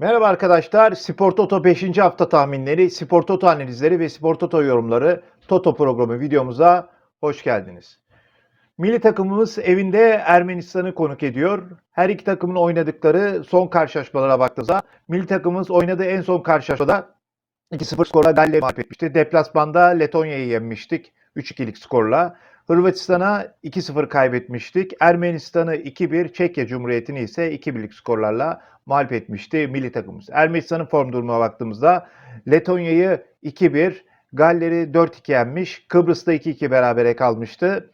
Merhaba arkadaşlar. Spor Toto 5. hafta tahminleri, Spor Toto analizleri ve Spor Toto yorumları Toto programı videomuza hoş geldiniz. Milli takımımız evinde Ermenistan'ı konuk ediyor. Her iki takımın oynadıkları son karşılaşmalara baktığımızda milli takımımız oynadığı en son karşılaşmada 2-0 skorla Galler'i mağlup etmişti. Deplasmanda Letonya'yı yenmiştik 3-2'lik skorla. Hırvatistan'a 2-0 kaybetmiştik. Ermenistan'ı 2-1, Çekya Cumhuriyeti'ni ise 2-1'lik skorlarla mağlup etmişti milli takımımız. Ermenistan'ın form durumuna baktığımızda Letonya'yı 2-1, Galler'i 4-2 yenmiş, Kıbrıs'ta 2-2 berabere kalmıştı.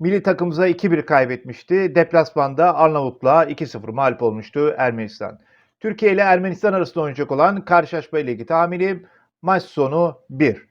Milli takımımıza 2-1 kaybetmişti. Deplasmanda Arnavutluğa 2-0 mağlup olmuştu Ermenistan. Türkiye ile Ermenistan arasında oynayacak olan karşılaşma ile ilgili tahminim maç sonu 1.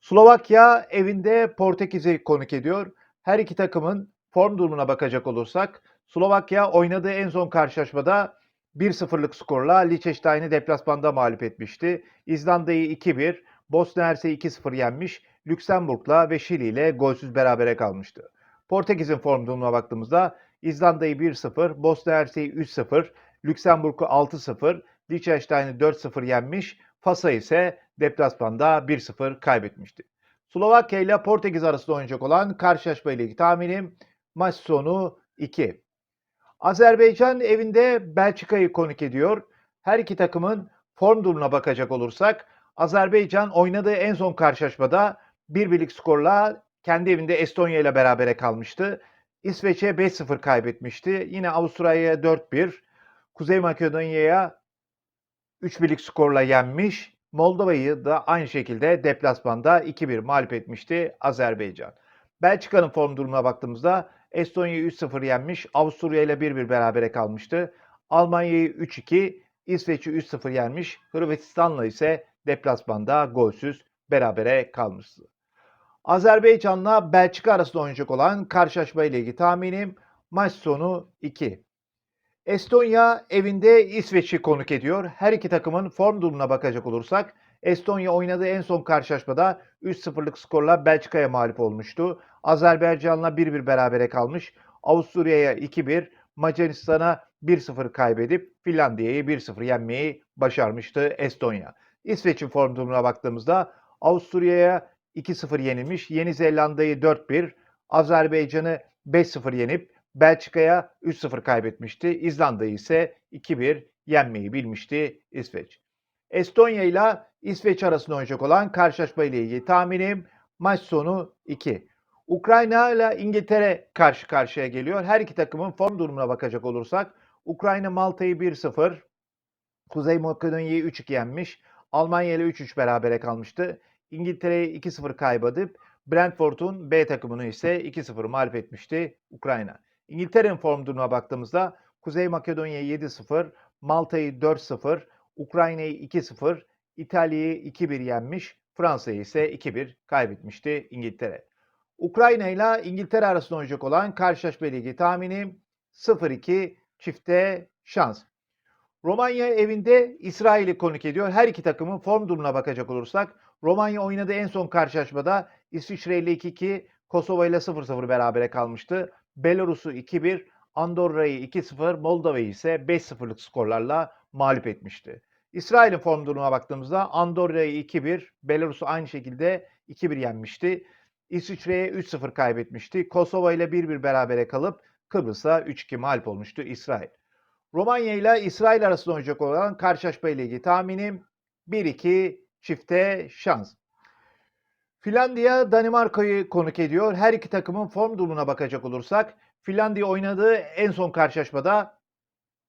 Slovakya evinde Portekiz'i konuk ediyor. Her iki takımın form durumuna bakacak olursak Slovakya oynadığı en son karşılaşmada 1-0'lık skorla Liechtenstein'i deplasmanda mağlup etmişti. İzlanda'yı 2-1, Bosna Hersek'i 2-0 yenmiş, Lüksemburg'la ve Şili ile golsüz berabere kalmıştı. Portekiz'in form durumuna baktığımızda İzlanda'yı 1-0, Bosna Hersek'i 3-0, Lüksemburg'u 6-0, Liechtenstein'i 4-0 yenmiş, Fasa ise deplasmanda 1-0 kaybetmişti. Slovakya ile Portekiz arasında oynayacak olan karşılaşma ile ilgili tahminim maç sonu 2. Azerbaycan evinde Belçika'yı konuk ediyor. Her iki takımın form durumuna bakacak olursak Azerbaycan oynadığı en son karşılaşmada bir birlik skorla kendi evinde Estonya ile berabere kalmıştı. İsveç'e 5-0 kaybetmişti. Yine Avustralya'ya 4-1, Kuzey Makedonya'ya 3 birlik skorla yenmiş. Moldova'yı da aynı şekilde deplasmanda 2-1 mağlup etmişti Azerbaycan. Belçika'nın form durumuna baktığımızda Estonya'yı 3-0 yenmiş, Avusturya ile 1-1 berabere kalmıştı. Almanya'yı 3-2, İsveç'i 3-0 yenmiş, Hırvatistan'la ise deplasmanda golsüz berabere kalmıştı. Azerbaycan'la Belçika arasında oynayacak olan karşılaşma ile ilgili tahminim maç sonu 2. Estonya evinde İsveç'i konuk ediyor. Her iki takımın form durumuna bakacak olursak Estonya oynadığı en son karşılaşmada 3-0'lık skorla Belçika'ya mağlup olmuştu. Azerbaycan'la 1-1 berabere kalmış. Avusturya'ya 2-1, Macaristan'a 1-0 kaybedip Finlandiya'yı 1-0 yenmeyi başarmıştı Estonya. İsveç'in form durumuna baktığımızda Avusturya'ya 2-0 yenilmiş, Yeni Zelanda'yı 4-1, Azerbaycan'ı 5-0 yenip Belçika'ya 3-0 kaybetmişti. İzlanda'yı ise 2-1 yenmeyi bilmişti İsveç. Estonya ile İsveç arasında oynayacak olan karşılaşma ile ilgili tahminim maç sonu 2. Ukrayna ile İngiltere karşı karşıya geliyor. Her iki takımın form durumuna bakacak olursak Ukrayna Malta'yı 1-0, Kuzey Makedonya'yı 3-2 yenmiş. Almanya ile 3-3 berabere kalmıştı. İngiltere'yi 2-0 kaybedip Brentford'un B takımını ise 2-0 mağlup etmişti Ukrayna. İngiltere'nin form durumuna baktığımızda Kuzey Makedonya'yı 7-0, Malta'yı 4-0, Ukrayna'yı 2-0, İtalya'yı 2-1 yenmiş, Fransa'yı ise 2-1 kaybetmişti İngiltere. Ukrayna ile İngiltere arasında oynayacak olan karşılaşma ile ilgili tahminim 0-2 çifte şans. Romanya evinde İsrail'i konuk ediyor. Her iki takımın form durumuna bakacak olursak Romanya oynadığı en son karşılaşmada İsviçre ile 2-2, Kosova ile 0-0 berabere kalmıştı. Belarus'u 2-1, Andorra'yı 2-0, Moldova'yı ise 5-0'lık skorlarla mağlup etmişti. İsrail'in form durumuna baktığımızda Andorra'yı 2-1, Belarus'u aynı şekilde 2-1 yenmişti. İsviçre'ye 3-0 kaybetmişti. Kosova ile 1-1 berabere kalıp Kıbrıs'a 3-2 mağlup olmuştu İsrail. Romanya ile İsrail arasında oynayacak olan karşılaşma ile ilgili tahminim 1-2 çifte şans. Finlandiya Danimarka'yı konuk ediyor. Her iki takımın form durumuna bakacak olursak Finlandiya oynadığı en son karşılaşmada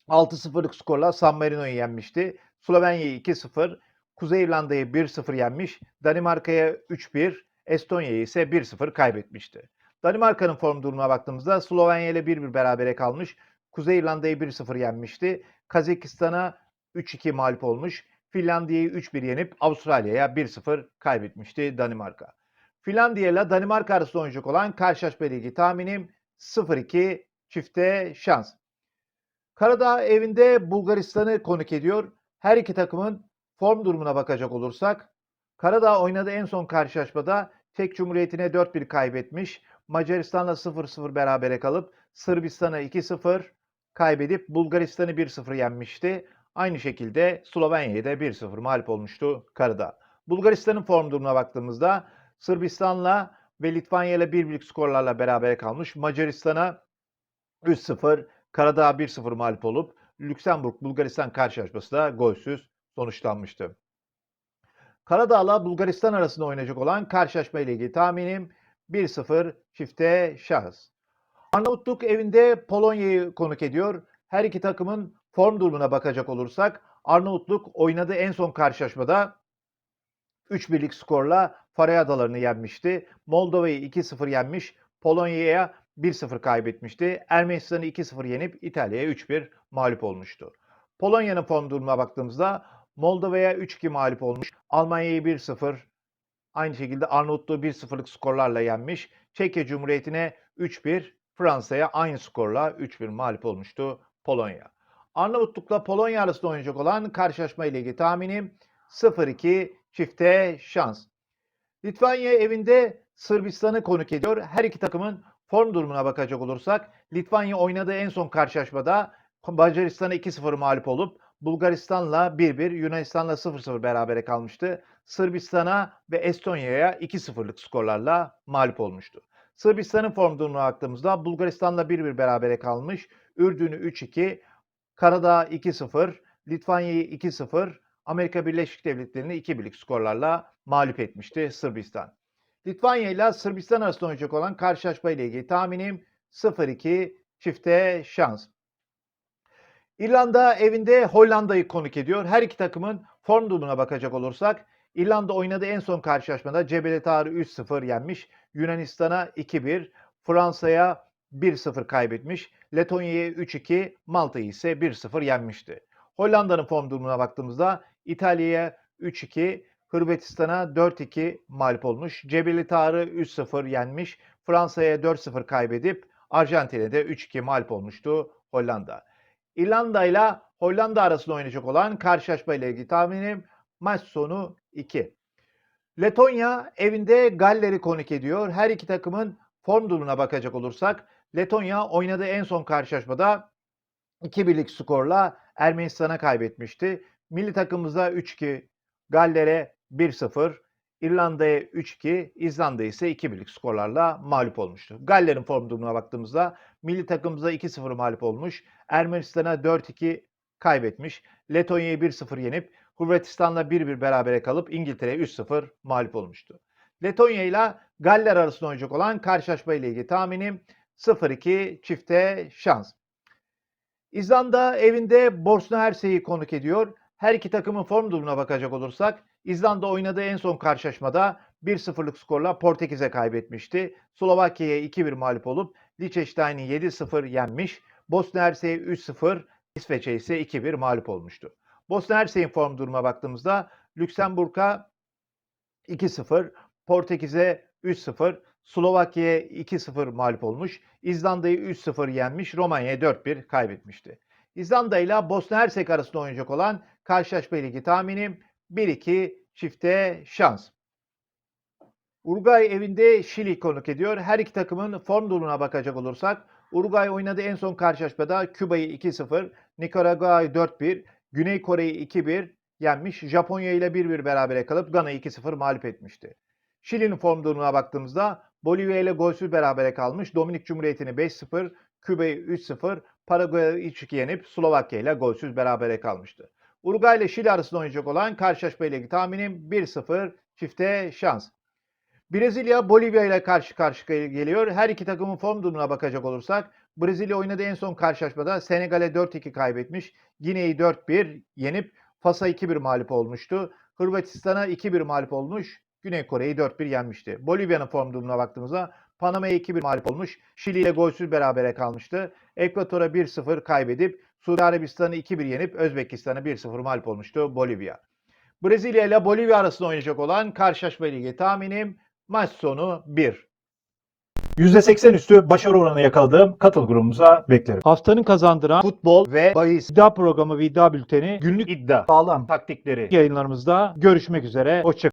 6-0'lık skorla San Marino'yu yenmişti. Slovenya'yı 2-0, Kuzey İrlanda'yı 1-0 yenmiş, Danimarka'ya 3-1, Estonya'yı ise 1-0 kaybetmişti. Danimarka'nın form durumuna baktığımızda Slovenya ile 1-1 berabere kalmış, Kuzey İrlanda'yı 1-0 yenmişti, Kazakistan'a 3-2 mağlup olmuş, Finlandiya'yı 3-1 yenip Avustralya'ya 1-0 kaybetmişti Danimarka. Finlandiya ile Danimarka arasında oynayacak olan karşılaşma ilgili tahminim 0-2 çifte şans. Karadağ evinde Bulgaristan'ı konuk ediyor. Her iki takımın form durumuna bakacak olursak Karadağ oynadığı en son karşılaşmada Tek Cumhuriyeti'ne 4-1 kaybetmiş. Macaristan'la 0-0 berabere kalıp Sırbistan'a 2-0 kaybedip Bulgaristan'ı 1-0 yenmişti. Aynı şekilde Slovenya'ya da 1-0 mağlup olmuştu Karadağ. Bulgaristan'ın form durumuna baktığımızda Sırbistan'la ve Litvanya ile 1-1'lik skorlarla beraber kalmış. Macaristan'a 3-0, Karadağ 1-0 mağlup olup Lüksemburg-Bulgaristan karşılaşması da golsüz sonuçlanmıştı. Karadağ'la Bulgaristan arasında oynayacak olan karşılaşma ile ilgili tahminim 1-0 çifte şahıs. Arnavutluk evinde Polonya'yı konuk ediyor. Her iki takımın form durumuna bakacak olursak Arnavutluk oynadığı en son karşılaşmada 3-1'lik skorla Faroe Adalarını yenmişti. Moldova'yı 2-0 yenmiş. Polonya'ya 1-0 kaybetmişti. Ermenistan'ı 2-0 yenip İtalya'ya 3-1 mağlup olmuştu. Polonya'nın form durumuna baktığımızda Moldova'ya 3-2 mağlup olmuş. Almanya'yı 1-0, aynı şekilde Arnavutluğu 1-0'lık skorlarla yenmiş. Çekya Cumhuriyeti'ne 3-1, Fransa'ya aynı skorla 3-1 mağlup olmuştu Polonya. Arnavutluk'la Polonya arasında oynayacak olan karşılaşma ile ilgili tahminim 0-2 çifte şans. Litvanya evinde Sırbistan'ı konuk ediyor. Her iki takımın form durumuna bakacak olursak Litvanya oynadığı en son karşılaşmada Macaristan'a 2-0 mağlup olup Bulgaristan'la 1-1, Yunanistan'la 0-0 berabere kalmıştı. Sırbistan'a ve Estonya'ya 2-0'lık skorlarla mağlup olmuştu. Sırbistan'ın form durumuna baktığımızda Bulgaristan'la 1-1 berabere kalmış. Ürdün'ü 3-2, Karadağ 2-0, Litvanya'yı 2-0, Amerika Birleşik Devletleri'ni 2-1'lik skorlarla mağlup etmişti Sırbistan. Litvanya ile Sırbistan arasında oynayacak olan karşılaşma ile ilgili tahminim 0-2 çifte şans. İrlanda evinde Hollanda'yı konuk ediyor. Her iki takımın form durumuna bakacak olursak İrlanda oynadığı en son karşılaşmada Cebeli Tarık'ı 3-0 yenmiş. Yunanistan'a 2-1, Fransa'ya 1-0 kaybetmiş. Letonya'ya 3-2, Malta'yı ise 1-0 yenmişti. Hollanda'nın form durumuna baktığımızda İtalya'ya 3-2, Hırvatistan'a 4-2 mağlup olmuş. Cebeli Tarık'ı 3-0 yenmiş. Fransa'ya 4-0 kaybedip Arjantin'e de 3-2 mağlup olmuştu Hollanda. İrlanda ile Hollanda arasında oynayacak olan karşılaşma ile ilgili tahminim maç sonu 2. Letonya evinde Galler'i konuk ediyor. Her iki takımın form durumuna bakacak olursak Letonya oynadığı en son karşılaşmada 2-1'lik skorla Ermenistan'a kaybetmişti. Milli takımımızda 3-2, Galler'e 1-0, İrlanda'ya 3-2, İzlanda ise 2-1'lik skorlarla mağlup olmuştu. Galler'in form durumuna baktığımızda milli takımımıza 2-0 mağlup olmuş. Ermenistan'a 4-2 kaybetmiş. Letonya'yı 1-0 yenip Hırvatistan'la 1-1 berabere kalıp İngiltere'ye 3-0 mağlup olmuştu. Letonya ile Galler arasında oynayacak olan karşılaşma ile ilgili tahminim 0-2 çifte şans. İzlanda evinde Bosna Hersek'i konuk ediyor. Her iki takımın form durumuna bakacak olursak İzlanda oynadığı en son karşılaşmada 1-0'lık skorla Portekiz'e kaybetmişti. Slovakya'ya 2-1 mağlup olup Liechtenstein'i 7-0 yenmiş. Bosna Hersek'e 3-0, İsveç'e ise 2-1 mağlup olmuştu. Bosna Hersek'in form durumuna baktığımızda Lüksemburg'a 2-0, Portekiz'e 3-0, Slovakya'ya 2-0 mağlup olmuş. İzlanda'yı 3-0 yenmiş. Romanya'ya 4-1 kaybetmişti. İzlanda ile Bosna Hersek arasında oynayacak olan karşılaşma ilgili tahminim 1-2 çifte şans. Uruguay evinde Şili konuk ediyor. Her iki takımın form durumuna bakacak olursak Uruguay oynadığı en son karşılaşmada Küba'yı 2-0, Nikaragua'yı 4-1, Güney Kore'yi 2-1 yenmiş. Japonya ile 1-1 berabere kalıp Gana'yı 2-0 mağlup etmişti. Şili'nin form durumuna baktığımızda Bolivya ile golsüz berabere kalmış. Dominik Cumhuriyeti'ni 5-0, Küba'yı 3-0, Paraguay'ı 3-2 yenip Slovakya ile golsüz berabere kalmıştı. Uruguay ile Şili arasında oynayacak olan karşılaşma ile ilgili tahminim 1-0 çifte şans. Brezilya Bolivya ile karşı karşıya geliyor. Her iki takımın form durumuna bakacak olursak Brezilya oynadığı en son karşılaşmada Senegal'e 4-2 kaybetmiş. Gine'yi 4-1 yenip Fas'a 2-1 mağlup olmuştu. Hırvatistan'a 2-1 mağlup olmuş. Güney Kore'yi 4-1 yenmişti. Bolivya'nın form durumuna baktığımızda Panama'ya 2-1 mağlup olmuş. Şili ile golsüz berabere kalmıştı. Ekvator'a 1-0 kaybedip Suudi Arabistan'ı 2-1 yenip Özbekistan'a 1-0 mağlup olmuştu Bolivya. Brezilya ile Bolivya arasında oynayacak olan karşılaşma ilgili tahminim maç sonu 1. %80 üstü başarı oranı yakaladığım katıl grubumuza beklerim. Haftanın kazandıran futbol ve bahis iddia programı ve iddia bülteni günlük iddia Sağlam taktikleri yayınlarımızda görüşmek üzere. Hoşçakalın.